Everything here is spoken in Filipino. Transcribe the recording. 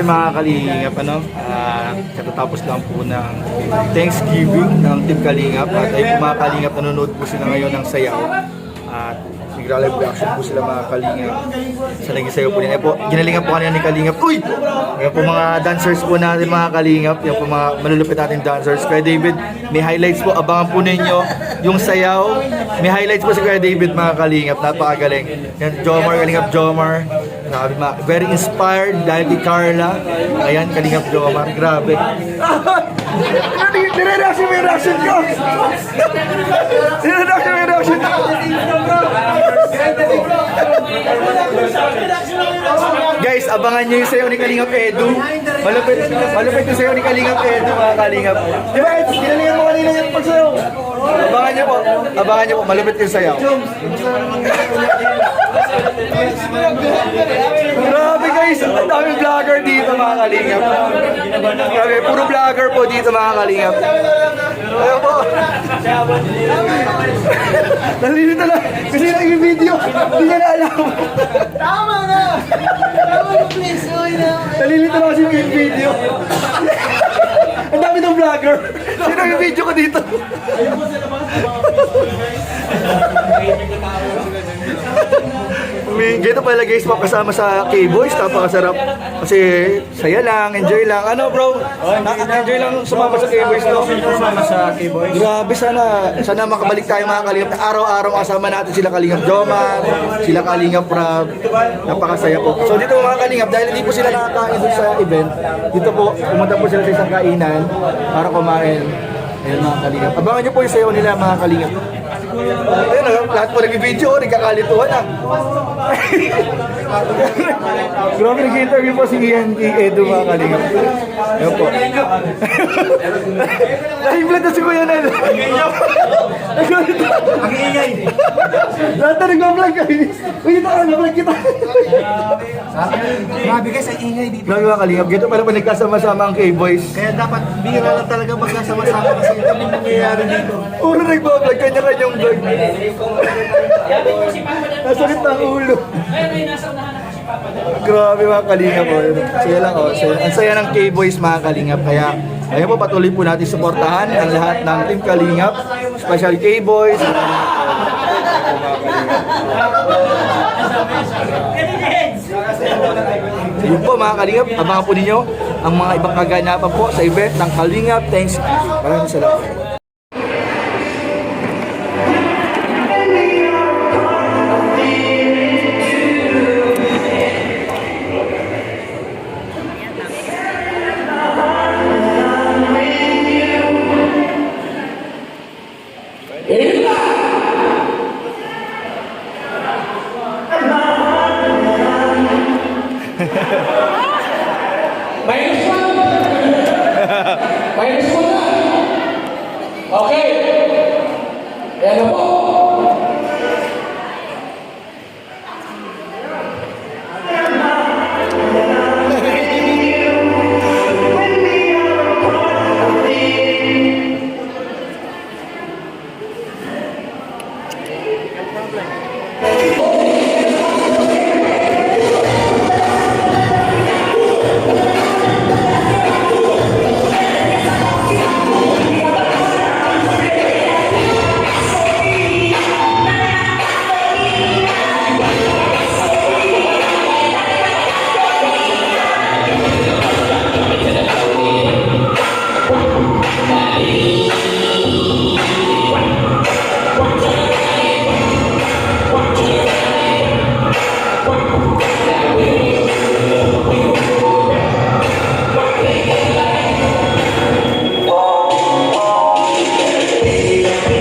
ayun mga kalingap, ano, ah, katatapos lang po ng Thanksgiving ng Team Kalingap. At po mga kalingap, nanonood po sila ngayon ng sayaw. At nagla-live reaction po sila mga kalingap. Sa naging sayaw po nila. Ayun po, po kanina ni kalingap. Uy! Ayun po mga dancers po natin mga kalingap. Yan po mga malulupit natin dancers. Kuya David, may highlights po. Abangan po ninyo yung sayaw. May highlights po si Kuya David mga kalingap. Napakagaling. Yan, Jomar, kalingap Jomar. Grabe, mga, very inspired dahil kay Carla. Ayan, kalingap Jomar. Grabe. Nire-reaction mo yung reaction ko! Nire-reaction mo yung reaction ko! Guys, abangan nyo yung sayo ni Kalingap Edu. Malupit, malupit yung sayo ni Kalingap Edu, mga Kalingap. Di ba? Ginalingan mo kanina yung pagsayo. Abangan nyo po, abangan nyo po, malupit yung sayo. Grabe guys, ang daming vlogger dito mga kalingap. Grabe, puro vlogger po dito mga kalingap. Ayun po. Nalilito lang. Kasi yung video, hindi niya na alam. Tama na! Tama na, please. Uy, na. Nalilito lang kasi yung video. Ang dami ng vlogger. Sino yung video ko dito? May ganito pala guys, kasama sa K-Boys, napakasarap. Kasi saya lang, enjoy lang. Ano bro? Na- enjoy lang sumama sa K-Boys no? Kasama sa K-Boy. Grabe sana, sana makabalik tayo mga kalingap. Araw-araw kasama natin sila kalingap Jomar, sila kalingap Rab. Napakasaya po. So dito mga kalingap, dahil hindi po sila nakakain dun sa event, dito po, pumunta po sila sa isang kainan para kumain. Ayun mga kalingap. Abangan nyo po yung sayo nila mga kalingap. Ayun na, lahat po nag-video, nagkakalituhan ah. Grabe, nag-interview po si Ian Edu mga kalingap. Ayun po. Nahiblat na si Kuya Nel. Ang ingay. Lahat na nag-vlog kayo. Uy, ito ka, nag-vlog kita. Grabe guys, ang ingay dito. Grabe mga kalingap, gito pala pa nagkasama-sama ang K-Boys. Kaya dapat bihira lang talaga magkasama-sama kasi ito yung nangyayari dito. Puro nag-vlog, kanya-kanyang vlog. Nasakit na ang ulo. Grabe mga kalingap po. Saya lang oh. Saya, ang saya ng K-Boys mga kalingap. Kaya ayun po patuloy po natin suportahan ang lahat ng Team Kalingap. Special K-Boys. Yun po mga kalingap, abangan po ninyo ang mga ibang kaganapan po sa event ng Kalingap. Thanks. Maraming salamat. Minus one na. Okay. Ayan na po. Yeah.